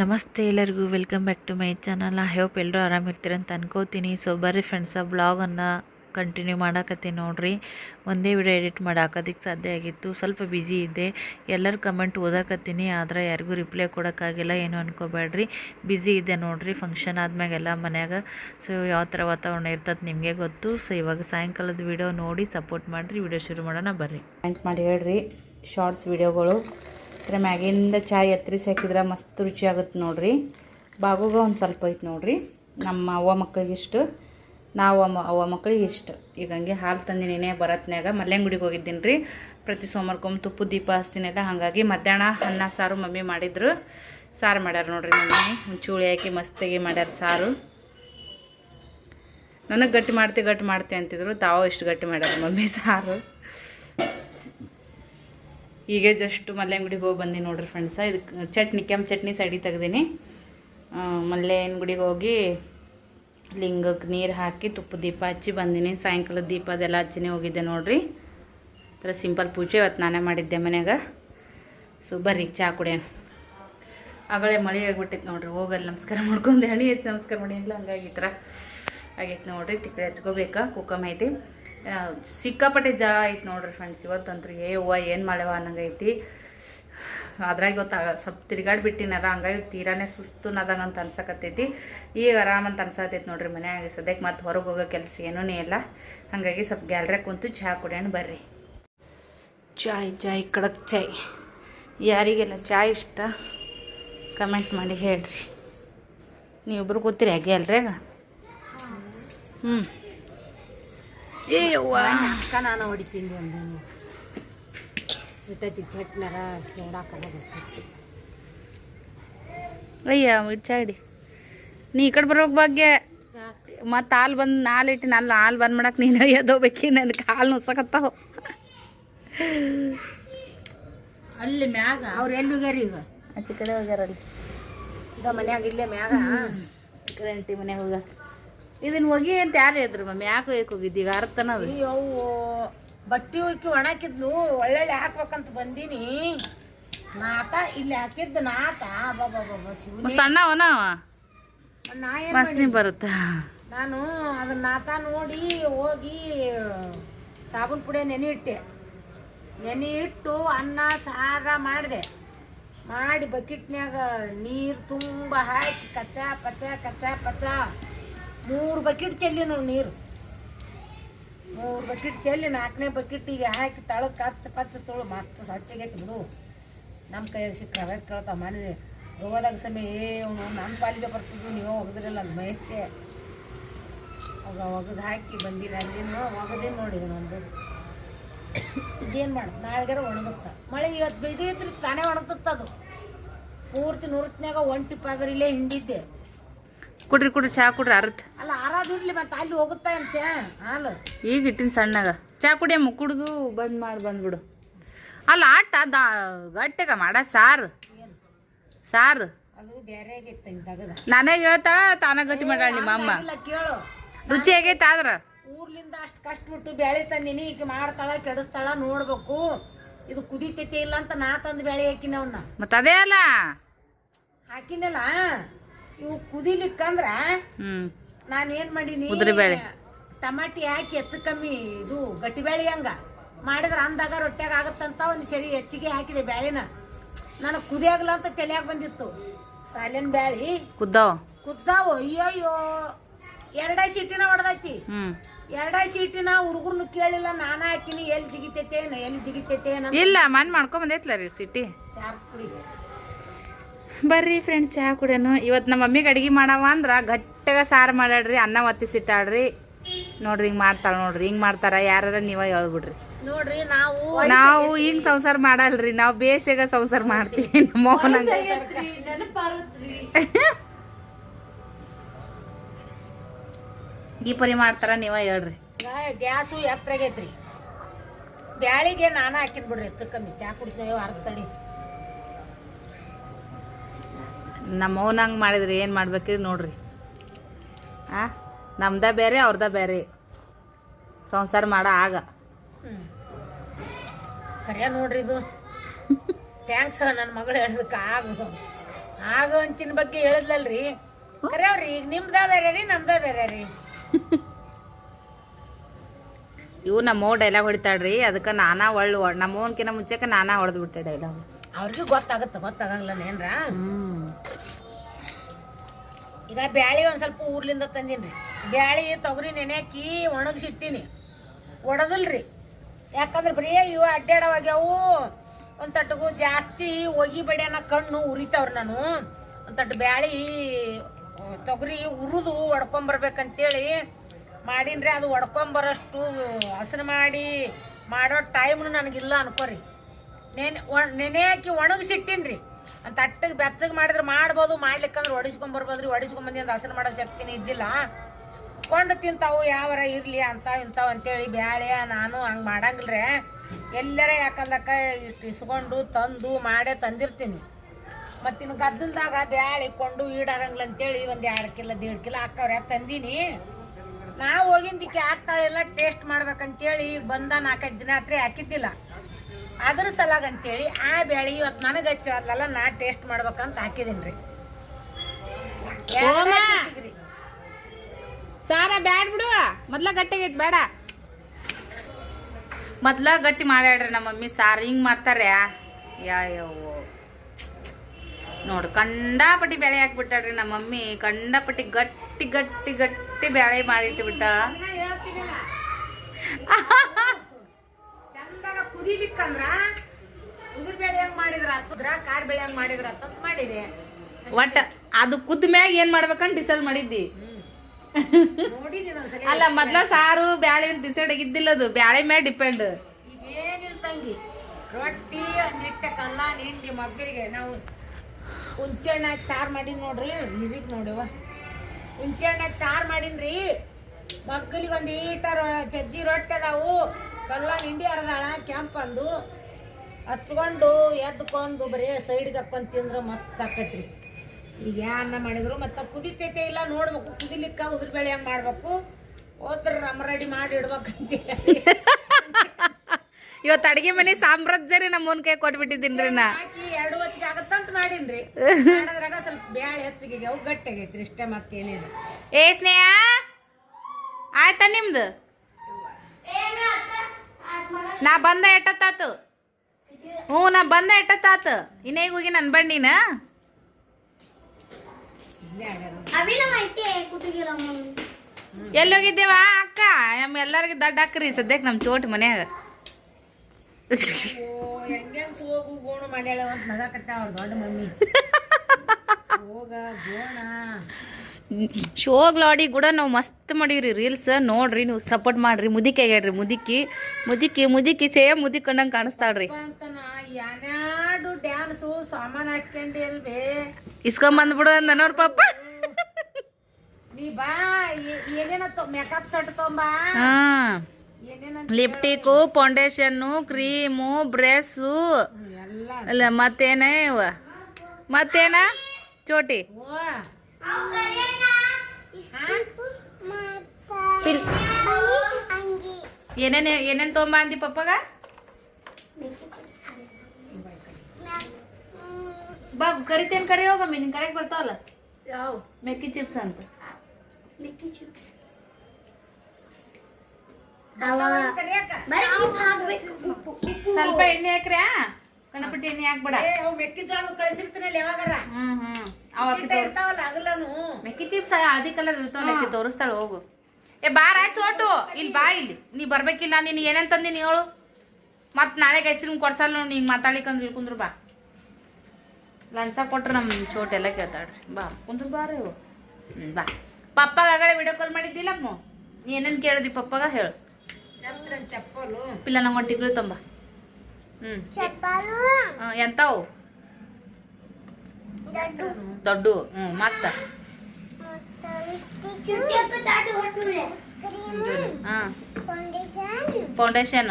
ನಮಸ್ತೆ ಎಲ್ಲರಿಗೂ welcome back to my channel I hope ಎಲ್ಲರೂ ಆರಾಮಿರ್ತೀರ ಅಂತ ಅನ್ಕೋತೀನಿ. ಸೊ ಬರ್ರಿ ಫ್ರೆಂಡ್ಸ ಬ್ಲಾಗನ್ನು ಕಂಟಿನ್ಯೂ ಮಾಡಾಕತ್ತೀನಿ ನೋಡ್ರಿ. ಒಂದೇ ವಿಡಿಯೋ ಎಡಿಟ್ ಮಾಡಾಕೋದಕ್ಕೆ ಸಾಧ್ಯ ಆಗಿತ್ತು. ಸ್ವಲ್ಪ ಬ್ಯುಸಿ ಇದ್ದೆ. ಎಲ್ಲರ ಕಮೆಂಟ್ ಓದಾಕತ್ತೀನಿ, ಆದರೆ ಯಾರಿಗೂ ರಿಪ್ಲೈ ಕೊಡೋಕ್ಕಾಗಿಲ್ಲ, ಏನು ಅನ್ಕೋಬೇಡ್ರಿ. ಬ್ಯುಸಿ ಇದೆ ನೋಡಿರಿ ಫಂಕ್ಷನ್ ಆದ್ಮ್ಯಾಗೆಲ್ಲ ಮನ್ಯಾಗ. ಸೊ ಯಾವ ಥರ ವಾತಾವರಣ ಇರ್ತದೆ ನಿಮಗೆ ಗೊತ್ತು. ಸೊ ಇವಾಗ ಸಾಯಂಕಾಲದ ವಿಡಿಯೋ ನೋಡಿ ಸಪೋರ್ಟ್ ಮಾಡಿರಿ. ವಿಡಿಯೋ ಶುರು ಮಾಡೋಣ, ಬರ್ರಿ. ಕಮೆಂಟ್ ಮಾಡಿ ಹೇಳ್ರಿ ಶಾರ್ಟ್ಸ್ ವಿಡಿಯೋಗಳು ಇದ್ರ ಮ್ಯಾಗಿಂದ ಚಾಯ್ ಎತ್ತರಿಸಿ ಹಾಕಿದ್ರೆ ಮಸ್ತ್ ರುಚಿ ಆಗುತ್ತೆ ನೋಡ್ರಿ. ಬಾಗುಗ ಒಂದು ಸ್ವಲ್ಪ ಐತೆ ನೋಡ್ರಿ. ನಮ್ಮ ಅವ್ವ ಮಕ್ಕಳಿಗೆ ಇಷ್ಟು. ನಾವು ಅಮ್ಮ, ಅವ್ವ ಮಕ್ಕಳಿಗೆ ಇಷ್ಟು. ಈಗ ಹಂಗೆ ಹಾಲು ತಂದಿನೇನೆ ಬರತ್ನಾಗ ಮಲ್ಯಂಗುಡಿಗೆ ಹೋಗಿದ್ದೀನಿ ರೀ ಪ್ರತಿ ಸೋಮವಾರಕ್ಕೊಮ್ಮೆ ತುಪ್ಪದ ದೀಪ ಹಚ್ತೀನಲ್ಲ ಹಾಗಾಗಿ ಮಧ್ಯಾಹ್ನ ಅನ್ನ, ಸಾರು ಮಮ್ಮಿ ಮಾಡಿದ್ರು. ಸಾರು ಮಾಡ್ಯಾರ ನೋಡ್ರಿ ಮಮ್ಮಿ. ಚೂಳಿ ಹಾಕಿ ಮಸ್ತಾಗಿ ಮಾಡ್ಯಾರ ಸಾರು. ನನಗೆ ಗಟ್ಟಿ ಮಾಡ್ತಿ ಗಟ್ಟಿ ಮಾಡ್ತಿ ಅಂತಿದ್ರು. ತಾವು ಇಷ್ಟು ಗಟ್ಟಿ ಮಾಡ್ಯಾರ ಮಮ್ಮಿ ಸಾರು. ಈಗ ಜಸ್ಟ್ ಮಲ್ಲೆಂಗುಡಿಗೆ ಹೋಗಿ ಬಂದೀನಿ ನೋಡ್ರಿ ಫ್ರೆಂಡ್ಸ ಇದಕ್ಕೆ ಚಟ್ನಿ, ಕೆಂಪು ಚಟ್ನಿ ಸೈಡಿ ತೆಗ್ದೀನಿ. ಮಲ್ಲೆ ಗುಡಿಗೆ ಹೋಗಿ ಲಿಂಗಕ್ಕೆ ನೀರು ಹಾಕಿ, ತುಪ್ಪ ದೀಪ ಹಚ್ಚಿ ಬಂದೀನಿ. ಸಾಯಂಕಾಲ ದೀಪ ಅದೆಲ್ಲ ಹಚ್ಚಿನೇ ಹೋಗಿದ್ದೆ ನೋಡ್ರಿ. ಥರ ಸಿಂಪಲ್ ಪೂಜೆ ಇವತ್ತು ನಾನೇ ಮಾಡಿದ್ದೆ ಮನ್ಯಾಗ. ಸೊ ಬರ್ರಿ ಚಹಾ ಕುಡಿಯೋಣ ಆಗಳೇ ಮಳೆ ಆಗಿಬಿಟ್ಟಿತ್ತು ನೋಡ್ರಿ ಹೋಗಲ್ಲ ನಮಸ್ಕಾರ ಮಾಡ್ಕೊಂಡು. ಹಣಿ ಹೆಚ್ಚು ನಮಸ್ಕಾರ ಮಾಡಿ ಇಲ್ಲ ಹಂಗಾಗಿ ಈ ಥರ ಆಗೈತೆ ನೋಡ್ರಿ. ಟಿಕೆಟ್ ಹಚ್ಕೋಬೇಕಾ? ಕುಕ್ಕಮ್ ಐತಿ ಸಿಕ್ಕಾಪಟ್ಟೆ ಜಳ ಐತಿ ನೋಡ್ರಿ ಫ್ರೆಂಡ್ಸ್ ಇವತ್ತಂತೂ ಏ ಹೂವ ಏನು ಮಾಡ್ಯವ ಅನ್ನಂಗೈತಿ. ಅದ್ರಾಗ ಇವತ್ತು ಸ್ವಲ್ಪ ತಿರ್ಗಾಡ್ಬಿಟ್ಟಿನಲ್ಲ, ಹಂಗಾಗಿ ತೀರಾನೇ ಸುಸ್ತು ಅಂತ ಅನ್ಸಕತ್ತೈತಿ. ಈಗ ಆರಾಮಂತ ಅನ್ಸತ್ತೈತಿ ಅನ್ಸತೈತಿ ನೋಡ್ರಿ ಮನ್ಯಾಗ. ಸದ್ಯಕ್ಕೆ ಮತ್ತೆ ಹೊರಗೆ ಹೋಗೋ ಕೆಲಸ ಏನೂ ಇಲ್ಲ. ಹಾಗಾಗಿ ಸ್ವಲ್ಪ ಗ್ಯಾಲ್ರ್ಯಾಗ ಕುಂತು ಚಹಾ ಕುಡಿಯೋಣ ಬರ್ರಿ. ಚಾಯ್ ಚಾಯ್, ಕಡಕ್ ಚಾಯ್. ಯಾರಿಗೆಲ್ಲ ಚಾಯ್ ಇಷ್ಟ ಕಮೆಂಟ್ ಮಾಡಿ ಹೇಳ್ರಿ. ನೀವಿಬ್ರು ಕೂತೀರಿ ಗ್ಯಾಲ್ರ್ಯಾಗ ಹ್ಞೂ ಏ ಅವ್ವ ಅಕ್ಕ ನಾನು ಹೊಡಿತೀನಿ ಒಂದು ಚಟ್ನಾರ ಅಯ್ಯ ಇಟ್ಟು ಚಾಡಿ ನೀ ಈ ಕಡೆ ಬರೋಕ್ ಬಗ್ಗೆ ಮತ್ತೆ ಹಾಲು ಬಂದು ಹಾಲು ಇಟ್ಟು ನಾನು ಹಾಲು ಬಂದ್ ಮಾಡಕ್ಕೆ ನೀನು ಎದೋಬೇಕಿ ನನಗೆ ಹಾಲು ನುಸಕತ್ತಾವ. ಅಲ್ಲಿ ಮ್ಯಾಗ ಅವ್ರು ಎಲ್ಲಿ ಹೋಗ್ಯಾರ ಈಗ? ಆಚೆ ಕಡೆ ಹೋಗ್ಯಾರಲ್ಲಿ ಈಗ ಮನ್ಯಾಗ ಇಲ್ಲೇ ಮ್ಯಾಗ? ಕಡೆ ಅಂಟಿ ಮನೆ ಹೋಗ ಇದನ್ನ ಹೋಗಿ ಅಂತ ಯಾರು ಹೇಳಿದ್ರು ಮಮ್ಮಿ? ಯಾಕೆ ಹೋಗಿ ಹೋಗಿದ್ದು ಈಗ ಅರ್ಥನ ಅದು. ಅಯ್ಯೋ ಬಟ್ಟಿ ಹೋಗಿ ಒಣಾಕಿದ್ಲು ಒಳ್ಳೊಳ್ಳೆ ಹಾಕ್ಬೇಕಂತ ಬಂದೀನಿ. ನಾತ ಇಲ್ಲಿ ಹಾಕಿದ್ದು ನಾತ. ಬಾಬಾ ಸಣ್ಣ ಅವ? ನಾ ಏನ್ ವಾಸನೆ ಬರುತ್ತಾ? ನಾನು ಅದನ್ನ ನಾತ ನೋಡಿ ಹೋಗಿ ಸಾಬೂನ್ ಪುಡಿ ನೆನೆ ಇಟ್ಟೆ. ನೆನೆ ಇಟ್ಟು ಅನ್ನ ಸಾರ ಮಾಡಿದೆ. ಮಾಡಿ ಬಕೆಟ್ನ್ಯಾಗ ನೀರು ತುಂಬ ಹಾಕಿ ಕಚ್ಚಾ ಪಚ ಕಚ್ಚಾ ಪಚ ಮೂರು ಬಕೆಟ್ ಚೆಲ್ಲಿ ನೀರು. ಮೂರು ಬಕೆಟ್ ಚೆಲ್ಲಿ ನಾಲ್ಕನೇ ಬಕೆಟಿಗೆ ಹಾಕಿ ತಳಕ್ಕೆ ಕಚ್ಚ ಪಚ್ಚ ತೊಳು ಮಸ್ತ್ ಸ್ವಚ್ಛಗೆ ಬಿಡು. ನಮ್ಮ ಕೈಯಾಗ ಸಿಕ್ಕವೆ ಕೇಳ್ತಾವ ಮನೆ ಗೋವಾದಾಗ ಸಮಯ ಏ ನನ್ನ ಪಾಲಿಗೆ ಬರ್ತಿದ್ರು, ನೀವು ಒಗದ್ರಲ್ಲ ಅದು ಮೈಸೆ. ಅವಾಗ ಒಗದು ಹಾಕಿ ಬಂದಿನಿ ಅಲ್ಲಿನೂ ಒಗದೇ ನೋಡಿದೆ ನಂದು ಇದೇನು ಮಾಡ, ನಾಳೆಗಾರ ಒಣಗುತ್ತ. ಮಳೆ ಇವತ್ತು ಬಿದ್ದೈತ್ರಿ ತಾನೇ ಒಣಗುತ್ತದು ಪೂರ್ತಿ ನುರುತ್ನ್ಯಾಗ ಒಂಟಿ ಪದರಿಲೇ ಹಿಂಡಿದ್ದೆ. ಕುಡ್ರಿ ಕುಡ್ರಿ ಚಾ ಕುಡ್ರಿ ಅರತ್ ಅಲ್ಲ ಆರಾದಿರ್ಲಿ ಮತ್ತೆ ಅಲ್ಲಿ ಹೋಗುತ್ತಾ ಚಾ? ಹಾಲು. ಈಗ ಇಟ್ಟಿನ ಸಣ್ಣಗ. ಚಾ ಕುಡಿಯಮ್ಮ ಮುಕ್ಕುಡ್ದು ಬಂದ್ ಮಾಡಿ ಬಂದ್ಬಿಡು. ಅಲ್ಲ ಆಟ ದಾ ಗಟ್ಟೆಗ ಮಾಡ ಸಾರು. ಸಾರು. ಅದು ಬೇರೆ ನನಗೆ ಹೇಳ್ತಾಳ ತಾನ ಗಟ್ಟಿ ಮಾಡ್ಯಾಳ ನಿಮ್ಮ ಅಮ್ಮ. ಇಲ್ಲ ಕೇಳು. ರುಚಿ ಆಗೈತೆ ಆದ್ರ? ಊರ್ಲಿಂದ ಅಷ್ಟು ಬಿಟ್ಟು ಬೆಳೆ ತಂದಿನಿ ಈಗ ಮಾಡ್ತಾಳ ಕೆಡಿಸ್ತಾಳ ನೋಡ್ಬೇಕು. ಇದು ಕುದೀತೈತಿ ಇಲ್ಲ ಅಂತ ನಾ ತಂದು ಬೆಳೆ ಹಾಕಿನ ಅವನ್ನ ಮತ್ತದೇ ಅಲ್ಲ. ಹಾಕಿನಲ್ಲ? ಇವು ಕುದಿಲಿಕ್ಕಂದ್ರ ನಾನು ಏನ್ ಮಾಡೀನಿ ಉದ್ರಿಬೇಳೆ. ಟಮಾಟಿ ಹಾಕಿ ಹೆಚ್ಚು ಕಮ್ಮಿ ಇದು ಗಟ್ಟಿ ಬೇಳೆ ಹಂಗ. ಮಾಡಿದ್ರ ಅಂದಾಗ ರೊಟ್ಟಿಯಾಗ ಆಗತ್ತಂತ ಒಂದು ಸರಿ ಹೆಚ್ಚಿಗೆ ಹಾಕಿದೆ ಬ್ಯಾಳಿನ. ನನಗೆ ಕುದಿಯಾಗಲ್ಲ ಅಂತ ತಲೆಯಾಗ ಬಂದಿತ್ತು. ಸಾಲಿನ ಬ್ಯಾಳಿ. ಕುದ್ದಾವ? ಕುದ್ದಾವ? ಅಯ್ಯಯ್ಯೋ. ಎರಡ ಸೀಟಿನ ಹೊಡೆದೈತಿ ಎರಡೇ ಎರಡ ಸೀಟಿನ ಹುಡುಗರ್ನು ಕೇಳಿಲ್ಲ ನಾನ ಹಾಕಿನಿ ಎಲ್ಲಿ ಜಿಗಿತೈತೇನ ಎಲ್ಲಿ ಜಿಗಿತೈತೇನ ಇಲ್ಲ ಮನ್ ಮಾಡ್ಕೊಂಡ್ ಬಂದೈತ್ಲ ರೀ ಸಿಟಿ ಚಾರ್ ಪುಡಿ ಬರ್ರಿ ಫ್ರೆಂಡ್ ಚಹಾ ಕುಡಿಯೋನು. ಇವತ್ತು ನಮ್ಮ ಮಮ್ಮಿಗೆ ಅಡುಗೆ ಮಾಡವ ಅಂದ್ರೆ ಗಟ್ಟಗ ಸಾರು ಮಾಡಾಡ್ರಿ ಅನ್ನ ಒತ್ತಿಸಿಟ್ಟಾಳ್ರಿ ನೋಡ್ರಿ ಹಿಂಗೆ ಮಾಡ್ತಾಳೆ ನೋಡ್ರಿ ಹಿಂಗೆ ಮಾಡ್ತಾರ ಯಾರ ನೀವೇ ಹೇಳ್ಬಿಡ್ರಿ ನೋಡ್ರಿ ನಾವು ನಾವು ಹಿಂಗ್ ಸಂಸಾರ ಮಾಡಲ್ರಿ ನಾವು ಬೇಸಿಗೆ ಸಂಸಾರ ಮಾಡ್ತೀವಿ ನಮ್ಮ ಅವ್ವನಂಗ. ಈ ಪರಿ ಮಾಡ್ತಾರ ನೀವ ಹೇಳ್ರಿ. ಗ್ಯಾಸು ಎತ್ತರಾಗೈತ್ರಿ ಬ್ಯಾಳಿಗೆ ನಾನ ಹಾಕಿದ್ಬಿಡ್ರಿ ಹೆಚ್ಚು ಕಮ್ಮಿ. ಚಾ ಕುಡಿತೇವೆ ಅರ್ಧ ತಡಿ. ನಮ್ಮ ಹಂಗೆ ಮಾಡಿದ್ರಿ ಏನು ಮಾಡ್ಬೇಕ್ರಿ ನೋಡ್ರಿ. ಆ ನಮ್ದ ಬೇರೆ ಅವ್ರದ ಬೇರೆ. ಸಂಸಾರ ಮಾಡ ಆಗ. ಕರಿಯ ನೋಡ್ರಿ ಇದು. ಥ್ಯಾಂಕ್ಸ್ ನನ್ನ ಮಗಳು ಹೇಳೋದಕ್ಕೆ ಆಗ ಆಗ ಅಂತಿನ ಬಗ್ಗೆ ಹೇಳಿದ್ಲಲ್ರಿ. ಕರೆಯವ್ರಿ ಈಗ ನಿಮ್ದ ಬೇರೆ ರೀ ನಮ್ದ ಬೇರೆ ರೀ. ಇವು ನಮ್ಮವ್ ಡೈಲಾಗ್ ಹೊಡಿತಾಳ್ರಿ. ಅದಕ್ಕೆ ನಾನಾ ಒಳ್ಳು ನಮ್ಮವನ್ಕಿನ ಮುಂಚೆಕ ನಾನಾ ಹೊಡೆದು ಬಿಟ್ಟೆ ಡೈಲಾಗ್ ಅವ್ರಿಗೂ ಗೊತ್ತಾಗತ್ತೆ ಗೊತ್ತಾಗಲ್ಲ ಏನ್ರ? ಈಗ ಬ್ಯಾಳಿ ಒಂದು ಸ್ವಲ್ಪ ಊರ್ಲಿಂದ ರೀ ಬ್ಯಾಳಿ ತೊಗರಿ ನೆನೆಹಾಕಿ ಒಣಗಿಸಿಟ್ಟಿನಿ. ಒಡದಲ್ರಿ. ಯಾಕಂದ್ರೆ ಬರೀ ಇವು ಅಡ್ಡಾಡವಾಗ್ಯಾವು ಒಂದು ತಟ್ಟಗು ಜಾಸ್ತಿ ಒಗಿ ಬಡಿಯನ ಕಣ್ಣು ಉರಿತಾವ್ರಿ ನಾನು. ಒಂದು ತಟ್ಟು ಬ್ಯಾಳಿ ತೊಗರಿ ಉರಿದು ಒಡ್ಕೊಂಬರ್ಬೇಕಂತೇಳಿ ಮಾಡಿನ್ರಿ. ಅದು ಒಡ್ಕೊಂಬರಷ್ಟು ಹಸನ ಮಾಡಿ ಮಾಡೋ ಟೈಮ್ನು ನನಗಿಲ್ಲ ಅನ್ಕೋರಿ. ನೆನೆ ನೆನೆ ಹಾಕಿ ಒಣಗಿಸಿಟ್ಟಿನ್ರಿ. ತಟ್ಟಗೆ ಬೆಚ್ಚಗೆ ಮಾಡಿದ್ರೆ ಮಾಡ್ಬೋದು, ಮಾಡ್ಲಿಕ್ಕಂದ್ರೆ ಹೊಡಿಸ್ಕೊಂಬರ್ಬೋದ್ರಿ ಹೊಡಿಸ್ಕೊಂಬಂದು ಅಂತ ಹಸನ ಮಾಡೋ ಶಕ್ತಿನೇ ಇದ್ದಿಲ್ಲ. ಕೊಂಡು ತಿಂತಾವು, ಯಾವರ ಇರಲಿ ಅಂತಾವ್ ಇಂತಾವ್ ಅಂತೇಳಿ ಬ್ಯಾಳೆ, ನಾನು ಹಂಗೆ ಮಾಡಂಗಿಲ್ರೆ. ಎಲ್ಲರ ಯಾಕಂದಕ್ಕ, ಇಷ್ಟು ಇಸ್ಕೊಂಡು ತಂದು ಮಾಡೇ ತಂದಿರ್ತೀನಿ. ಮತ್ತಿನ್ನು ಗದ್ದಲ್ದಾಗ ಬ್ಯಾಳೆ ಕೊಂಡು ಈಡಾಗಂಗಿಲ್ಲ ಅಂತೇಳಿ ಒಂದು ಎರಡು ಕಿಲೋ, ದೇಡ್ ಕಿಲೋ ಹಾಕವ್ರೆ, ತಂದೀನಿ. ನಾವು ಹೋಗಿಂದಿಕ್ಕೆ ಹಾಕ್ತಾಳೆಲ್ಲ ಟೇಸ್ಟ್ ಮಾಡ್ಬೇಕಂತೇಳಿ ಈಗ ಬಂದ ನಾಲ್ಕೈದು ದಿನ ಹತ್ರ ಹಾಕಿದ್ದಿಲ್ಲ. ಅದ್ರ ಸಲಾಗ ಅಂತೇಳಿ ಆ ಬ್ಯಾಳಿ ಇವತ್ತು ನನಗೆ ಹಚ್ಚಲ್ಲ ನಾ ಟೇಸ್ಟ್ ಮಾಡ್ಬೇಕಂತ ಹಾಕಿದೀನಿ ರೀ ಸಾರ ಬ್ಯಾಡ್ ಬಿಡು. ಮೊದ್ಲ ಗಟ್ಟಿಗೈತಿ ಬೇಡ. ಮೊದ್ಲ ಗಟ್ಟಿ ಮಾಡ್ಯಾಡ್ರಿ ನಮ್ಮ ಮಮ್ಮಿ ಸಾರು ಹಿಂಗೆ ಮಾಡ್ತಾರೆ ಯಾವ ನೋಡಿ ಕಂಡಾಪಟ್ಟಿ ಬೇಳೆ ಹಾಕ್ಬಿಟ್ಟಾಡ್ರಿ ನಮ್ಮ ಮಮ್ಮಿ. ಕಂಡಾಪಟ್ಟಿ ಗಟ್ಟಿ ಗಟ್ಟಿ ಗಟ್ಟಿ ಬೆಳೆ ಮಾಡಿಟ್ಟು ಬಿಟ್ಟ ಕುದಿಲಿಕ್ಕಂದ್ರ ಉದುರ್ ಬೇಳೆ ಹೆಂಗ್ ಮಾಡಿದ್ರ ಹತ್ತದ್ರ ಕಾರ್ ಬೇಳೆ ಹೆಂಗ್ ಮಾಡಿದ್ರ ಹತ್ತ ಮಾಡಿದೆ. ಒಟ್ಟ ಅದು ಕುದ್ದ ಮ್ಯಾಗ ಏನ್ ಮಾಡ್ಬೇಕಂತ ಡಿಸೈಡ್ ಮಾಡಿದ್ದಿ. ನೋಡಿ ಅಲ್ಲ ಮೊದ್ಲ ಸಾರು ಬ್ಯಾಳೆ ಡಿಸೈಡ್ ಆಗಿದ್ದಿಲ್ಲ ಅದು. ಬ್ಯಾಳೆ ಮ್ಯಾಗ ಡಿಪೆಂಡ್ ಈಗ ಏನಿಲ್ಲ ತಂಗಿ. ರೊಟ್ಟಿ ಒಂದಿಟ್ಟ ಕಲ್ಲ ನಿಂಡಿ ಮಗ್ಗರಿಗೆ. ನಾವು ಹುಂಚೆ ಹಣ್ಣ್ ಹಾಕಿ ಸಾರು ಮಾಡೀನಿ ನೋಡ್ರಿ ಹಿರಿಟ್ ನೋಡುವ. ಹುಂಚೆಣ್ಣ ಹಾಕಿ ಸಾರು ಮಾಡಿನ್ರಿ ಮಗ್ಗಲಿಗೆ ಒಂದು ಈಟ ರೊ- ಚಜ್ಜಿ ರೊಟ್ಟಿ ಅದಾವು. ಕಲ್ಲ ನಿಂಡಿ ಅರದಾಳ ಕೆಂಪಂದು ಹಚ್ಕೊಂಡು ಎದ್ಕೊಂಡು ಬರೀ ಸೈಡ್ಗೆ ಹಾಕೊಂಡು ತಿಂದ್ರೆ ಮಸ್ತ್ ಆಕೈತ್ರಿ. ಈಗ ಏನ ಅನ್ನ ಮಾಡಿದ್ರು ಮತ್ತೆ ಕುದಿತೈತೆ ಇಲ್ಲ ನೋಡ್ಬೇಕು ಕುದಿಲಿಕ್ಕ ಉದ್ರಬೇಳೆ ಹಂಗೆ ಹೆಂಗ್ ಮಾಡ್ಬೇಕು. ಹೋದ್ರ ರಮ ರೆಡಿ ಮಾಡಿ ಇಡ್ಬೇಕಂತ ಇವತ್ತು ಅಡಿಗೆ ಮನೆ ಸಾಮ್ರಾಜ್ಯ ರೀ ನಮ್ಮ ಕೈ ಕೊಟ್ಬಿಟ್ಟಿದ್ದೀನ್ರಿ ನಾ. ಹಾಕಿ ಎರಡು ಹೊತ್ತಿಗೆ ಆಗತ್ತಂತ ಮಾಡೀನ್ರಿ. ಮಾಡೋದ್ರಾಗ ಸ್ವಲ್ಪ ಬ್ಯಾಳೆ ಹೆಚ್ಚಿಗೆ ಅವು ಗಟ್ಟಿಗೈತ್ರಿ ಇಷ್ಟೇ ಮತ್ತೇನಿಲ್ಲ. ಏ ಸ್ನೇಹ ಆಯ್ತಾ ನಿಮ್ದು? ನಾ ಬಂದ ಎಟ್ಟತ್ತಾತು? ಹ್ಞೂ ನಾ ಬಂದ ಎಟ್ಟತ್ತಾತು? ಇನ್ನೇಗ ಹೋಗಿ ನನ್ ಬಂಡಿನ ಇಲ್ಲೇ ಆಡ್ಯಾರ ಎಲ್ಲಿ ಹೋಗಿದ್ದೇವ ಅಕ್ಕ? ನಮ್ಮ ಎಲ್ಲರಿಗೆ ದಡ್ಡ ಹಾಕ್ರಿ ಸದ್ಯಕ್ಕೆ ನಮ್ಮ ಚೋಟ್ ಮನ್ಯಾಗ. ಓ ಗೋಣ ಹೋಗು ಗೋಣು. ಶೋಗ್ಲಾಡಿ ಕೂಡ ನಾವು ಮಸ್ತ್ ಮಾಡೀವ್ರಿ ರೀಲ್ಸ್. ನೋಡ್ರಿ ನೀವು ಸಪೋರ್ಟ್ ಮಾಡ್ರಿ ಮುದಿಕೆ ಹೇಳ್ರಿ ಮುದುಕಿ ಮುದುಕಿ ಮುದುಕಿ ಸೇಮ್ ಕಾಣಿಸ್ತಾಳ್ರಿ. ನೋಡ್ರಿ ಸಾಮಾನ್ ಹಾಕ್ಯಂಡಿ ಅಲ್ವೇ ಇಸ್ಕೊಂಬಂದ್ಬಿಡು ಅಂದ ನೋಡ್ ಪಾಪ. ನೀ ಬಾ ಕ್ರೀಮ್ ಏನೇನ ಮೇಕಪ್ ಸೆಟ್ ತೊಂಬಾ? ಲಿಪ್ಟಿಕ್ಕು ಫೌಂಡೇಶನ್ನು ಕ್ರೀಮು ಬ್ರೆಸ್ಸು ಎಲ್ಲ. ಅಲ್ಲ ಮತ್ತೇನ ಇವ? ಮತ್ತೇನ? ಚೋಟಿ. ಪಿಲ್- ಏನೇನ್ ಏನೇನ್ ತೊಗೊಂಬ ಅಂದಿ ಪಪ್ಪಗ? ಬಾ ಕರಿತೇನ್ ಕರಿ ಹೋಗಮ್ಮಿ ನಿನ್ ಕರೆಕ್ಟ್ ಬರ್ತಾವಲ್ಲ? ಯಾವ? ಮೆಕ್ಕಿ ಚಿಪ್ಸ್ ಅಂತ. ಕರಿಯಾಕ ಸ್ವಲ್ಪ ಎಣ್ಣೆ ಹಾಕ್ರಿ ಕಣಪಟ್ಟಿ ಎಣ್ಣೆ ಹಾಕ್ಬೇಡ. ಏ ಅವು ಮೆಕ್ಕೆಜೋಳ ಕಳಿಸಿರ್ತೀನಲ್ಲ ಯಾವಾಗಾರ. ಹ್ಮ್ ಹ್ಮ್. ಇಟ್ಟ ಇರ್ತಾವಲ್ಲ ಮೆಕ್ಕಿ ಚಿಪ್ಸ್ ಆದಿ ಕಲರ್ ಇರ್ತಾವಲ್ಲ ತೋರಿಸ್ತಾಳ ಹೋಗು. ಏ ಬಾರ ಚೋಟು ಇಲ್ಲಿ ಬಾ ಇಲ್ಲಿ. ನೀ ಬರ್ಬೇಕಿಲ್ಲ ನೀನು ಏನೇನ್ ತಂದಿನಿ ಹೇಳು. ಮತ್ ನಾಳೆಗೆ ಐಸ್ ಕ್ರೀಮ್ ಕೊಡ್ಸಲ್ಲ ನೋಡಿ ಹಿಂಗೆ ಮಾತಾಡ್ಲಿಕ್ಕಂದ್ರೆ ಇಲ್ಲಿ ಕುಂದ್ರು ಬಾ. ಲಂಚ ಕೊಟ್ರೆ ನಮ್ಮ ಚೋಟ್ ಎಲ್ಲ ಕೇಳ್ತಾಳ್ರಿ. ಬಾ ಕುಂದ್ರು ಬಾರ ಇವು ಹ್ಮ್, ಬಾ. ಪಪ್ಪಗ ಆಗಲೇ ವಿಡಿಯೋ ಕಾಲ್ ಮಾಡಿದ್ದಿಲ್ಲಮ್ಮ ನೀ ಏನೇನು ಕೇಳಿದಿ ಪಪ್ಪಗ ಹೇಳು. ಎತ್ರ ಚಪ್ಪಲು ಪಿಲ್ಲ ನಂಗೆ ಒಂದು ಟಿಕ್ಲು ತೊಂಬ. ಹ್ಞೂ ಎಂತಾವು? ದೊಡ್ಡ. ಹ್ಞೂ ಮತ್ತ? ಹಾಂ ಫೌಂಡೇಶನ್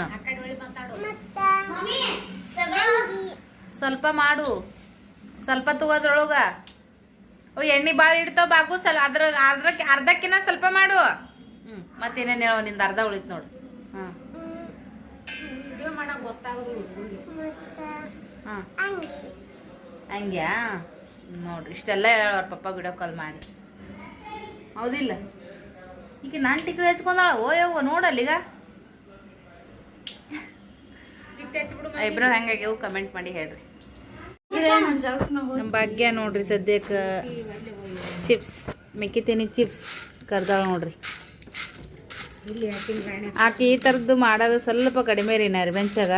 ಸ್ವಲ್ಪ ಮಾಡು. ಸ್ವಲ್ಪ ತಗೋದ್ರೊಳಗ. ಓ ಎಣ್ಣೆ ಭಾಳ ಇಡ್ತಾವ ಬಾಬು ಸಲ ಅದ್ರ ಅದ್ರ ಅರ್ಧಕ್ಕಿನ್ನ ಸ್ವಲ್ಪ ಮಾಡು. ಹ್ಞೂ ಮತ್ತೇನೇನು ಹೇಳೋ ನಿಂದ ಅರ್ಧ ಉಳಿತು ನೋಡು. ಹಾಂ. ಹಾಂ ಹಂಗ್ಯಾ ನೋಡ್ರಿ ಇಷ್ಟೆಲ್ಲ ಹೇಳೋರು ಪಪ್ಪ ವಿಡಿಯೋ ಕಾಲ್ ಮಾಡಿ. ಹೌದಿಲ್ಲ. ಈಗ ನಾನು ಟಿಕ್ಲಿ ಹಚ್ಕೊಂಡಾಳ? ಓ ನೋಡಲ್ಲ ಈಗ. ಐಬ್ರೋ ಹೆಂಗಾಗ್ಯವು ಕಮೆಂಟ್ ಮಾಡಿ ಹೇಳ್ರಿ. ನಮ್ಮ ಭಾಗ್ಯ ನೋಡ್ರಿ ಸದ್ಯಕ್ಕೆ. ಚಿಪ್ಸ್ ಮೆಕ್ಕಿತೀನಿ ಚಿಪ್ಸ್ ಕರ್ದಾಳ ನೋಡ್ರಿ. ಆಕೆ ಈ ಥರದ್ದು ಮಾಡೋದು ಸ್ವಲ್ಪ ಕಡಿಮೆ ರೀ ನರ್ಬೆಂಚಾಗ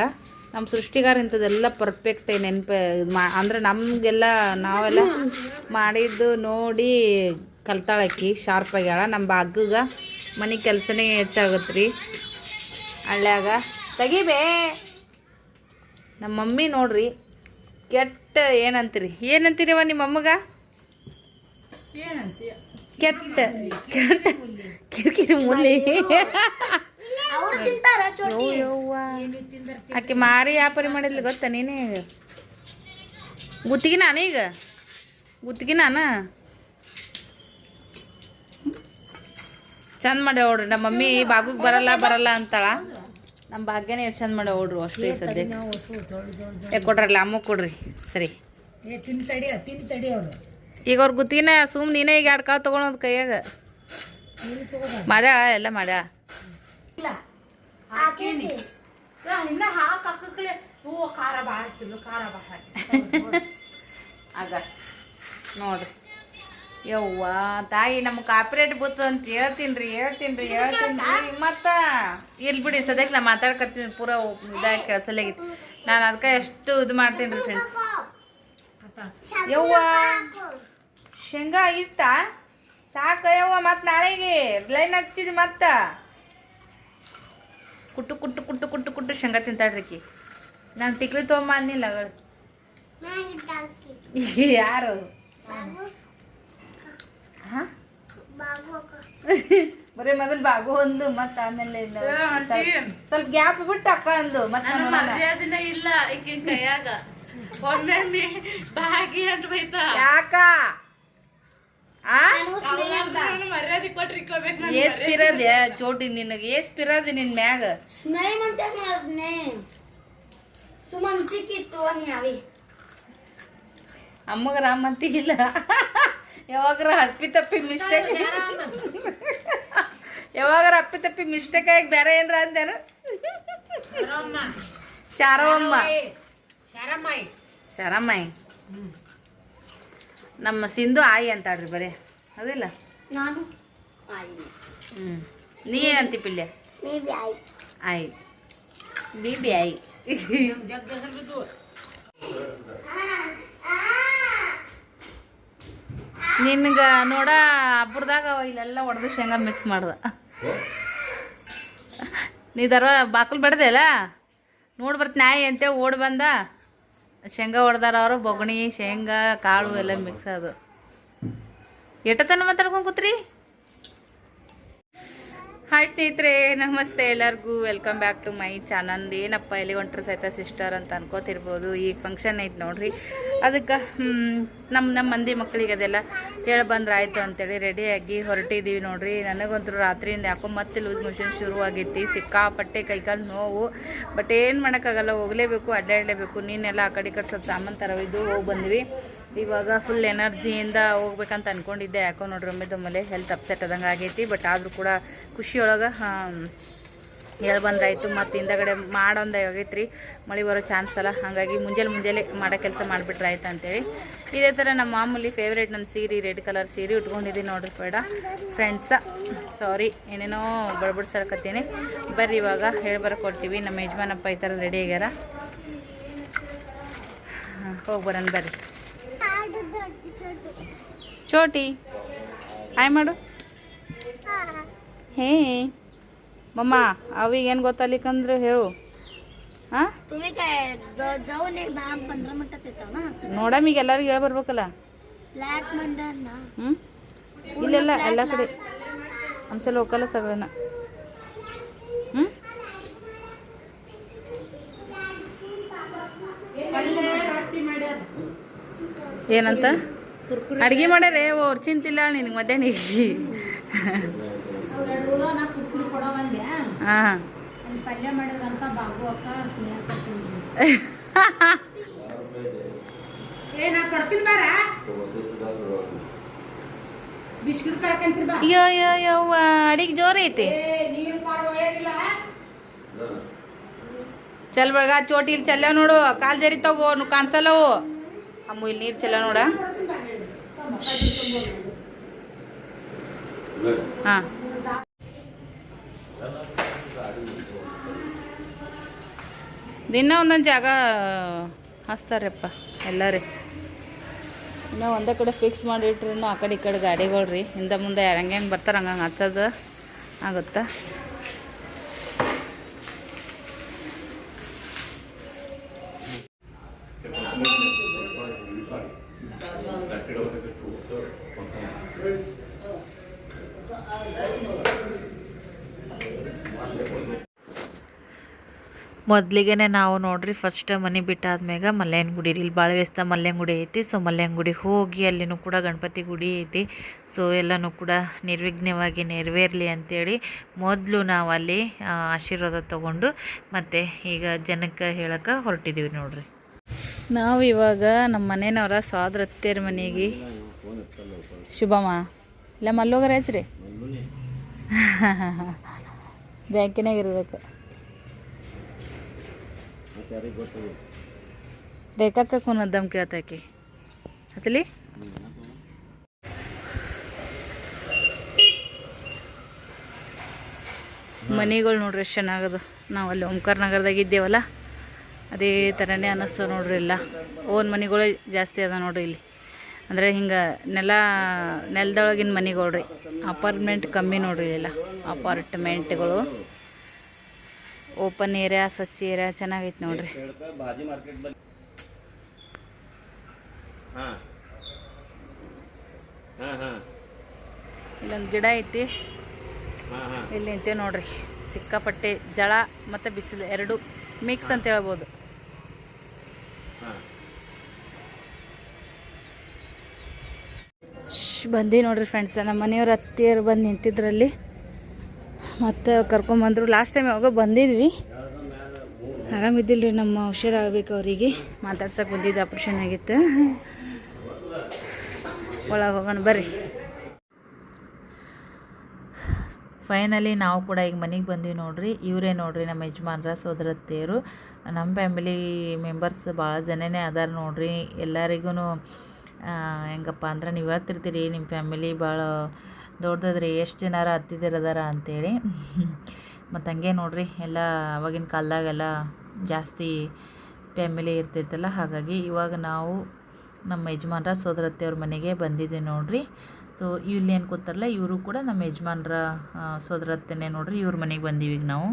ನಮ್ಮ ಸೃಷ್ಟಿಗಾರ ಇಂಥದ್ದೆಲ್ಲ ಪರ್ಫೆಕ್ಟ್ ನೆನಪು ಮಾ ಅಂದ್ರೆ ನಮಗೆಲ್ಲ ನಾವೆಲ್ಲ ಮಾಡಿದ್ದು ನೋಡಿ ಕಲ್ತಾಳಕ್ಕಿ ಶಾರ್ಪ್ ಆಗ್ಯಾಳ ನಮ್ಮ ಬಾಗ್ಗ ಮನೆ ಕೆಲಸನೇ ಹೆಚ್ಚಾಗುತ್ತೆ ರೀ ಹಳ್ಳ್ಯಾಗ ತೆಗಿಬೇ. ನಮ್ಮ ಮಮ್ಮಿ ನೋಡ್ರಿ ಕೆಟ್ಟ ಏನಂತೀರಿ? ಏನಂತೀರಿವ ನಿಮ್ಮ ಅಮ್ಮಗ? ಕೆಟ್ಟ ಕೆಟ್ಟ ಕಿರಿಕಿರಿ ಮುಲ್ಲಿ ಯವ್ವ. ಆಕೆ ಮಾರಿ ವ್ಯಾಪಾರಿ ಮಾಡಿದ್ಲು ಗೊತ್ತಾ ನೀನೇ? ಗುತ್ತಿಗೆ ನಾನೀಗ? ಗುತ್ತಿಗೆ ನಾನ? ಚಂದ ಮಾಡ್ಯಾವ ನೋಡ್ರಿ ನಮ್ಮ ಮಮ್ಮಿ ಬಾಗುಗ್ ಬರಲ್ಲ ಬರಲ್ಲ ಅಂತಾಳ. ನಮ್ಮ ಭಾಗ್ಯನೇ ಎಷ್ಟು ಚಂದ ಮಾಡ್ಯಾವ ನೋಡ್ರಿ ಅಷ್ಟು ಸದ್ಯ ಏ ಕೊಡ್ರಲ್ಲ ಅಮ್ಮ ಕೊಡ್ರಿ. ಸರಿ. ಈಗ ಅವ್ರ ಗುತ್ತಿನ ಸುಮ್ ನೀನೇ ಈಗ ಎರಡು ಕಾಳು ತೊಗೊಳೋದು ಕೈಯಾಗ. ಮಾಡ್ಯಾ ಎಲ್ಲ ಮಾಡ್ಯಾ? ಆಗ ನೋಡ್ರಿ. ಯವ್ವ ತಾಯಿ ನಮ್ಮ ಕಾಪಿರೇಟ್ ಬೂತ್ ಅಂತ ಹೇಳ್ತೀನಿ ರೀ ಹೇಳ್ತೀನಿ ರೀ ಹೇಳ್ತೀನಿ ರೀ ಮತ್ತ? ಇಲ್ಲಿ ಬಿಡಿ ಸದ್ಯಕ್ಕೆ ನಾ ಮಾತಾಡ್ಕತ್ತೀನಿ ಪೂರ ಇದಾಗಿ ಕೆಲಸಲಾಗಿತ್ತು ನಾನು ಅದಕ್ಕೆ ಎಷ್ಟು ಇದು ಮಾಡ್ತೀನಿ ರೀ ಫ್ರೆಂಡ್ಸ್ ಯವ್ವ ಶೇಂಗಾ ಇತ್ತ ಸಾಕ ಯವ್ವ ಮತ್ತೆ ನಾಳೆಗೆ ಲೈನ್ ಹಚ್ಚಿದ್ ಮತ್ತ? ಕುಟ್ಟು ಕುಟ್ಟು ಕುಟ್ಟು ಕುಟ್ಟು ಕುಟ್ಟು ಶೇಂಗಾ ತಿಂತಾಳ್ರಿಕಿ. ನಾನು ಟಿಕ್ಲಿ ತೊಗೊಂಬ ಅಂದಿಲ್ಲ ಯಾರು? ಹಾಂ? ಬರೀ ಮೊದಲು ಬಾಗು ಒಂದು ಮತ್ತ ಆಮೇಲೆ ಸ್ವಲ್ಪ ಗ್ಯಾಪ್ ಬಿಟ್ಟು ಅಕ್ಕ ಅಂದು ಮರ್ಯಾದಿನ ಇಲ್ಲ ಕೈಯಾಗ. ಒಮ್ಮೆ ಬಾಗಿ ಅಂತ ಬೈತಾ. ಯಾಕ? ಮರ್ಯಾದೆ ಕೊಟ್ರಿ ಏಸ್ಪಿರದೆ ಚೋಟಿ ನಿನಗೆ ಏಸ್ಪಿರದೆ ನಿನ್ ಮ್ಯಾಗ. ಸ್ನೇಹ ಅಂತ ಸ್ನೇಹ ಸುಮ್ಮನೆ ಸಿಕ್ಕಿತ್ತು ಅಮ್ಮಗ ರಾಮಂತಿ ಇಲ್ಲ. ಯಾವಾಗಾರ ಅಪ್ಪಿ ತಪ್ಪಿ ಮಿಸ್ಟೇಕ್ ಯಾವಾಗಾರ ಅಪ್ಪಿ ತಪ್ಪಿ ಮಿಸ್ಟೇಕ್ ಆಗಿ ಬೇರೆ ಏನ್ರ ಅಂದೇನು ಶಾರವಮ್ಮ. ಶರಮಾಯಿ ನಮ್ಮ ಸಿಂಧು ಆಯಿ ಅಂತಾಡ್ರಿ ಬರೀ. ಅದಿಲ್ಲ ಹ್ಞೂ ನೀ ಏನಂತಿ ಪಿಲ್ಯ? ಆಯಿ. ಬಿ ಆಯಿ. ಜಗ್ ನಿನ್ಗ ನೋಡ ಹಬ್ಬದಾಗ ಇಲ್ಲೆಲ್ಲ ಹೊಡೆದು ಶೇಂಗಾ ಮಿಕ್ಸ್ ಮಾಡ್ದ. ನೀ ದರ್ವ ಬಾಕಲ್ ಬಡ್ದೆ ಅಲ್ಲ? ನೋಡಿ ಬರ್ತ ನಾಯಿ ಅಂತೆ, ಓಡ್ ಬಂದ. ಶೇಂಗಾ ಹೊಡ್ದಾರ ಅವರು, ಬೊಗಣಿ, ಶೇಂಗಾ, ಕಾಳು ಎಲ್ಲ ಮಿಕ್ಸ್ ಅದು ಎಟ್ಟತನ ಮಾತಾಡ್ಕೊಂಡು ಕೂತ್ರಿ? ಹಾಯ್ ಸ್ನೇಹಿತರೆ, ನಮಸ್ತೆ ಎಲ್ಲರಿಗೂ. Welcome back to my channel ಏನಪ್ಪ ಎಲ್ಲಿ ಒಂಟ್ರು ಸಹಿತ ಸಿಸ್ಟರ್ ಅಂತ ಅನ್ಕೋತಿರ್ಬೋದು. ಈಗ ಫಂಕ್ಷನ್ ಐತೆ ನೋಡ್ರಿ. ಅದಕ್ಕೆ ನಮ್ಮ ನಮ್ಮ ಮಂದಿ ಮಕ್ಕಳಿಗೆ ಅದೆಲ್ಲ ಹೇಳಿ ಬಂದ್ರೆ ಆಯಿತು ಅಂತೇಳಿ ರೆಡಿಯಾಗಿ ಹೊರಟಿದ್ದೀವಿ ನೋಡ್ರಿ. ನನಗಂತೂ ರಾತ್ರಿಯಿಂದ ಯಾಕೋ ಮತ್ತೆ ಲೂಸ್ ಮೋಷನ್ ಶುರು ಆಗೈತಿ ಸಿಕ್ಕಾಪಟ್ಟೆ ಕೈಕಾಲು ನೋವು. ಬಟ್ ಏನು ಮಾಡೋಕ್ಕಾಗಲ್ಲ, ಹೋಗಲೇಬೇಕು, ಅಡ್ಡಾಡಲೇಬೇಕು. ನೀನೆಲ್ಲ ಆ ಕಡೆ ಈ ಕಡೆ ಸ್ವಲ್ಪ ಸಾಮಾನು ತರವಿದ್ದು ಹೋಗಿ ಬಂದ್ವಿ. ಇವಾಗ ಫುಲ್ ಎನರ್ಜಿಯಿಂದ ಹೋಗ್ಬೇಕಂತ ಅನ್ಕೊಂಡಿದ್ದೆ. ಯಾಕೋ ನೋಡ್ರಿ, ಒಮ್ಮೆ ದೊಮ್ಮಲೆ ಹೆಲ್ತ್ ಅಪ್ಸೆಟ್ ಆದಂಗೆ ಆಗೈತಿ ಬಟ್ ಆದರೂ ಕೂಡ ಖುಷಿಯೊಳಗೆ ಹೇಳಿ ಬಂದ್ರಾಯ್ತು ಮತ್ತು ಹಿಂದಗಡೆ ಮಾಡೋಂದ ಆಗೈತೆ ರೀ ಮಳೆ ಬರೋ ಚಾನ್ಸ್ ಅಲ್ಲ. ಹಾಗಾಗಿ ಮುಂಜಾನೆ ಮುಂಜಾನೆ ಮಾಡೋ ಕೆಲಸ ಮಾಡಿಬಿಟ್ರೆ ಆಯ್ತು ಅಂತೇಳಿ. ಇದೇ ಥರ ನಮ್ಮ ಮಾಮೂಲಿ ಫೇವ್ರೇಟ್ ನನ್ನ ಸೀರೆ ರೆಡ್ ಕಲರ್ ಸೀರೆ ಉಟ್ಕೊಂಡಿದ್ದೀನಿ ನೋಡ್ರಿ ಬೇಡ. ಫ್ರೆಂಡ್ಸ ಸಾರಿ ಏನೇನೋ ಬಡ್ಬಡ್ಸಕತ್ತೀನಿ ಬರ್ರಿ ಇವಾಗ, ಹೇಳಿ ಕೊಡ್ತೀವಿ. ನಮ್ಮ ಯಜಮಾನಪ್ಪ ಈ ಥರ ರೆಡಿ ಆಗ್ಯಾರ. ಹೋಗಿ ಬರೋಣ ಬರ್ರಿ. ಚೋಟಿ ಹಾಯ್ ಮಾಡು ಹೇ ಮಮ್ಮ ಅವಿಗೆ ಏನು ಗೊತ್ತಲಿಕ್ಕಂದ್ರೆ ಹೇಳು ಹಾಂ तुम्ही काय ज- जाऊन एक दहा पंधरा मिनिटात येतो ना ನೋಡಮ್ ಈಗ ಎಲ್ಲರಿಗೂ ಹೇಳಿ ಬರ್ಬೇಕಲ್ಲ फ्लॅट म्हणतात ना ಹ್ಞೂ ಇಲ್ಲೆಲ್ಲ ಎಲ್ಲ ಕಡೆ आमच्या लोकल सगळ्यांना ಹ್ಞೂ ಏನಂತ? ಅಡ್ಗೆ ಮಾಡ್ಯಾರೆ? ಅವ್ರು ಚಿಂತಿಲ್ಲ, ನಿನಗೆ ಮಧ್ಯಾಹ್ನ ಹಾಂ. ಅಯ್ಯೋ ಅಡಿಗೆ ಜೋರ್ ಐತಿ. ಚಲ್ ಬಳಗ, ಚೋಟಿ ಚೆಲ್ಲಾವ ನೋಡು, ಕಾಲ್ ಜರಿ ಕಾಣಿಸಲ್ಲವು. ಅಮ್ಮು ಇಲ್ಲಿ ನೀರು ಚೆಲ್ಲ ನೋಡ. ಹಾಂ. ದಿನ ಒಂದೊಂದು ಜಾಗ ಹಚ್ತಾರಪ್ಪ ಎಲ್ಲರೇ. ಇನ್ನೂ ಒಂದೇ ಕಡೆ ಫಿಕ್ಸ್ ಮಾಡಿಟ್ರು ಆ ಕಡೆ ಈ ಕಡೆ ಗಾಡಿಗಳು ರೀ ಹಿಂದೆ ಮುಂದೆ ಹೆಂಗೆ ಹೆಂಗೆ ಬರ್ತಾರೆ ಹಂಗಂಗೆ ಹಚ್ಚೋದು ಆಗುತ್ತಾ? ಮೊದ್ಲಿಗೆ ನಾವು ನೋಡ್ರಿ ಫಸ್ಟ್ ಮನೆ ಬಿಟ್ಟಾದ್ಮ್ಯಾಗ ಮಲ್ಯಾನ್ ಗುಡಿ ರೀ. ಇಲ್ಲಿ ಭಾಳ ವ್ಯಸ್ತ ಮಲ್ಯಾನ್ ಐತಿ ಸೊ ಮಲ್ಯಾನ್ ಗುಡಿ ಹೋಗಿ ಅಲ್ಲಿನೂ ಕೂಡ ಗಣಪತಿ ಗುಡಿ ಐತಿ. ಸೊ ಎಲ್ಲನೂ ಕೂಡ ನಿರ್ವಿಘ್ನವಾಗಿ ನೆರವೇರಲಿ ಅಂತೇಳಿ ಮೊದಲು ನಾವು ಅಲ್ಲಿ ಆಶೀರ್ವಾದ ತಗೊಂಡು ಮತ್ತು ಈಗ ಜನಕ್ಕೆ ಹೇಳಕ್ಕೆ ಹೊರಟಿದ್ದೀವಿ ನೋಡ್ರಿ. ನಾವು ಇವಾಗ ನಮ್ಮ ಮನೆಯವ್ರ ಸ್ವಾದ್ರತ್ತೆಯರ ಮನೆಗೆ. ಶುಭಮ್ಮ ಇಲ್ಲ ಮಲ್ಲೋಗರ ಐತ್ರಿ ಬ್ಯಾಂಕಿನಾಗ ಇರ್ಬೇಕು. ರೇಖಾಕ ಕುನದ್ದಮ್ ದಮ್ ಕೇಳ್ತಾಕಿ. ಹಚ್ಚಲಿ? ಮನೆಗಳು ನೋಡ್ರಿ ಎಷ್ಟು ಚೆನ್ನಾಗದು ನಾವು ಅಲ್ಲಿ ಓಂಕಾರ ನಗರದಾಗ ಇದ್ದೇವಲ್ಲ? ಅದೇ ಥರನೇ ಅನ್ನಿಸ್ತವೆ ನೋಡ್ರಿ ಎಲ್ಲ. ಓನ್ ಮನೆಗಳೇ ಜಾಸ್ತಿ ಅದ ನೋಡ್ರಿ ಇಲ್ಲಿ. ಅಂದರೆ ಹಿಂಗೆ ನೆಲ, ನೆಲದೊಳಗಿನ ಮನೆಗಳು ರೀ ಅಪಾರ್ಟ್ಮೆಂಟ್ ಕಮ್ಮಿ ನೋಡ್ರಿ ಇಲ್ಲ ಅಪಾರ್ಟ್ಮೆಂಟ್ಗಳು ಓಪನ್ ಏರಿಯಾ ಸ್ವಚ್ಛ ಏರಿಯಾ ಚೆನ್ನಾಗೈತೆ ನೋಡ್ರಿ. ಇಲ್ಲೊಂದು ಗಿಡ ಐತಿ. ಇಲ್ಲಿ ನಿಂತೇವೆ ನೋಡ್ರಿ. ಸಿಕ್ಕಾಪಟ್ಟೆ ಜಳ ಮತ್ತು ಬಿಸಿಲು ಎರಡು. ಮಿಕ್ಸ್ ಅಂತ ಹೇಳ್ಬೋದು. ಬಂದಿ ನೋಡ್ರಿ ಫ್ರೆಂಡ್ಸ್ ನಮ್ಮ ಮನೆಯವ್ರ ಹತ್ತಿರ ಬಂದು ನಿಂತಿದ್ರಲ್ಲಿ. ಮತ್ತು ಕರ್ಕೊಂಬಂದರು ಲಾಸ್ಟ್ ಟೈಮ್ ಯಾವಾಗ ಬಂದಿದ್ವಿ. ಆರಾಮಿದ್ದಿಲ್ಲ ರೀ ನಮ್ಮ ಹುಷಾರಾಗಬೇಕು ಅವರಿಗೆ. ಮಾತಾಡ್ಸೋಕೆ ಬಂದಿದ್ದು ಆಪ್ರೇಷನ್ ಆಗಿತ್ತು. ಒಳಗೆ ಹೋಗೋಣ, ಬರ್ರಿ. ಫೈನಲಿ ನಾವು ಕೂಡ ಈಗ ಮನೆಗೆ ಬಂದ್ವಿ ನೋಡ್ರಿ. ಇವರೇ ನೋಡ್ರಿ ನಮ್ಮ ಯಜಮಾನ್ರ ಸೋದರತ್ತೆಯರು ನಮ್ಮ ಫ್ಯಾಮಿಲಿ ಮೆಂಬರ್ಸ್ ಭಾಳ ಜನನೇ ಅದಾರ ನೋಡ್ರಿ. ಎಲ್ಲರಿಗೂ ಹೆಂಗಪ್ಪ ಅಂದ್ರೆ ನೀವು ಹೇಳ್ತಿರ್ತೀರಿ ನಿಮ್ಮ ಫ್ಯಾಮಿಲಿ ಭಾಳ ದೊಡ್ಡದ್ರಿ, ಎಷ್ಟು ಜನರ ಹತ್ತಿದಿರದಾರ ಅಂತೇಳಿ. ಮತ್ತು ಹಂಗೆ ನೋಡ್ರಿ, ಎಲ್ಲ ಅವಾಗಿನ ಕಾಲದಾಗೆಲ್ಲ ಜಾಸ್ತಿ ಫ್ಯಾಮಿಲಿ ಇರ್ತೈತಲ್ಲ ಹಾಗಾಗಿ ಇವಾಗ ನಾವು ನಮ್ಮ ಯಜಮಾನ್ರ ಸೋದರತ್ತೆಯವ್ರ ಮನೆಗೆ ಬಂದಿದ್ದೀವಿ ನೋಡ್ರಿ. ಸೊ ಇಲ್ಲಿ ಏನು ಕೂತಾರಲ್ಲ, ಇವರು ಕೂಡ ನಮ್ಮ ಯಜಮಾನ್ರ ಸೋದರತ್ತೆನೇ ನೋಡ್ರಿ, ಇವ್ರ ಮನೆಗೆ ಬಂದೀವಿ ಈಗ ನಾವು.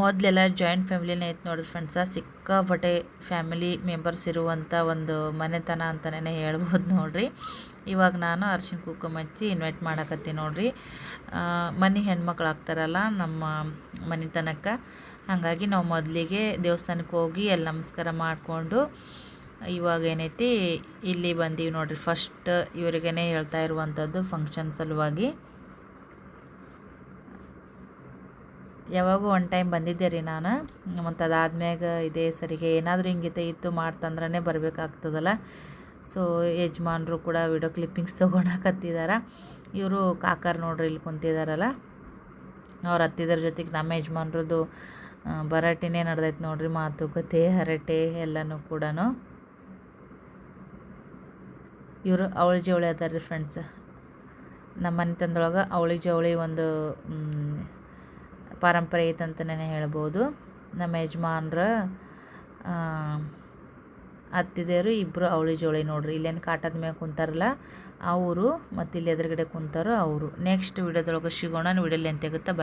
ಮೊದಲೆಲ್ಲ ಜಾಯಿಂಟ್ ಫ್ಯಾಮಿಲಿನೇ ಇತ್ತು ನೋಡಿರಿ ಫ್ರೆಂಡ್ಸ ಸಿಕ್ಕಾಪಟ್ಟೆ ಫ್ಯಾಮಿಲಿ ಮೆಂಬರ್ಸ್ ಇರುವಂಥ ಒಂದು ಮನೆತನ ಅಂತಲೇ ಹೇಳ್ಬೋದು ನೋಡಿರಿ. ಇವಾಗ ನಾನು ಅರ್ಶಿನ ಕುಂಕುಮ ಹಚ್ಚಿ ಇನ್ವೈಟ್ ಮಾಡಕತ್ತೀನಿ ನೋಡಿರಿ. ಮನೆ ಹೆಣ್ಮಕ್ಳು ಆಗ್ತಾರಲ್ಲ ನಮ್ಮ ಮನೆತನಕ್ಕೆ. ಹಾಗಾಗಿ ನಾವು ಮೊದಲಿಗೆ ದೇವಸ್ಥಾನಕ್ಕೆ ಹೋಗಿ ಎಲ್ಲ ನಮಸ್ಕಾರ ಮಾಡಿಕೊಂಡು ಇವಾಗ ಏನೈತಿ, ಇಲ್ಲಿ ಬಂದೀವಿ ನೋಡಿರಿ. ಫಸ್ಟ್ ಇವರಿಗೇ ಹೇಳ್ತಾ ಇರುವಂಥದ್ದು ಫಂಕ್ಷನ್ ಸಲುವಾಗಿ. ಯಾವಾಗೂ ಒನ್ ಟೈಮ್ ಬಂದಿದ್ದೆ ರೀ ನಾನು. ಮತ್ತು ಅದಾದ್ಮ್ಯಾಗ ಇದೇ ಸರಿಗೆ ಏನಾದರೂ ಹಿಂಗಿತೆ ಇತ್ತು ಮಾಡ್ತಂದ್ರೆ ಬರಬೇಕಾಗ್ತದಲ್ಲ. ಸೊ ಯಜಮಾನರು ಕೂಡ ವಿಡಿಯೋ ಕ್ಲಿಪ್ಪಿಂಗ್ಸ್ ತೊಗೊಳಕತ್ತಿದಾರ ಇವರು ಕಾಕರ್ ನೋಡ್ರಿ ಇಲ್ಲಿ ಕುಂತಿದಾರಲ್ಲ. ಅವ್ರು ಹತ್ತಿದ್ರ ಜೊತೆಗೆ ನಮ್ಮ ಯಜಮಾನ್ರದ್ದು ಬರಾಟಿನೇ ನಡ್ದೈತೆ ನೋಡ್ರಿ ಮಾತುಕತೆ ಹರಟೆ ಎಲ್ಲನೂ ಕೂಡ ಇವರು ಅವಳಿ ಜವಳಿ ಅದಾರ ರೀ ಫ್ರೆಂಡ್ಸ್ ನಮ್ಮ ಮನೆ ತಂದೊಳಗೆ ಅವಳಿ ಜವಳಿ ಒಂದು ಮ್, ಐತೆ ಅಂತಲೇ ಹೇಳ್ಬೋದು. ನಮ್ಮ ಯಜಮಾನ್ರ ಅತ್ತಿದೆಯರು ಇಬ್ಬರು ಅವಳಿ ಜೋಳಿ ನೋಡ್ರಿ. ಇಲ್ಲೇನು ಕಾಟದ ಮೇಲೆ ಕುಂತಾರಲ್ಲ ಅವರು ಮತ್ತು ಇಲ್ಲಿ ಎದುರುಗಡೆ ಕುಂತಾರೋ ಅವರು. ನೆಕ್ಸ್ಟ್ ವಿಡಿಯೋದೊಳಗೆ ಸಿಗೋಣ ವಿಡಿಯೋಲಿ ಲೆಂತ್ ಆಗುತ್ತೆ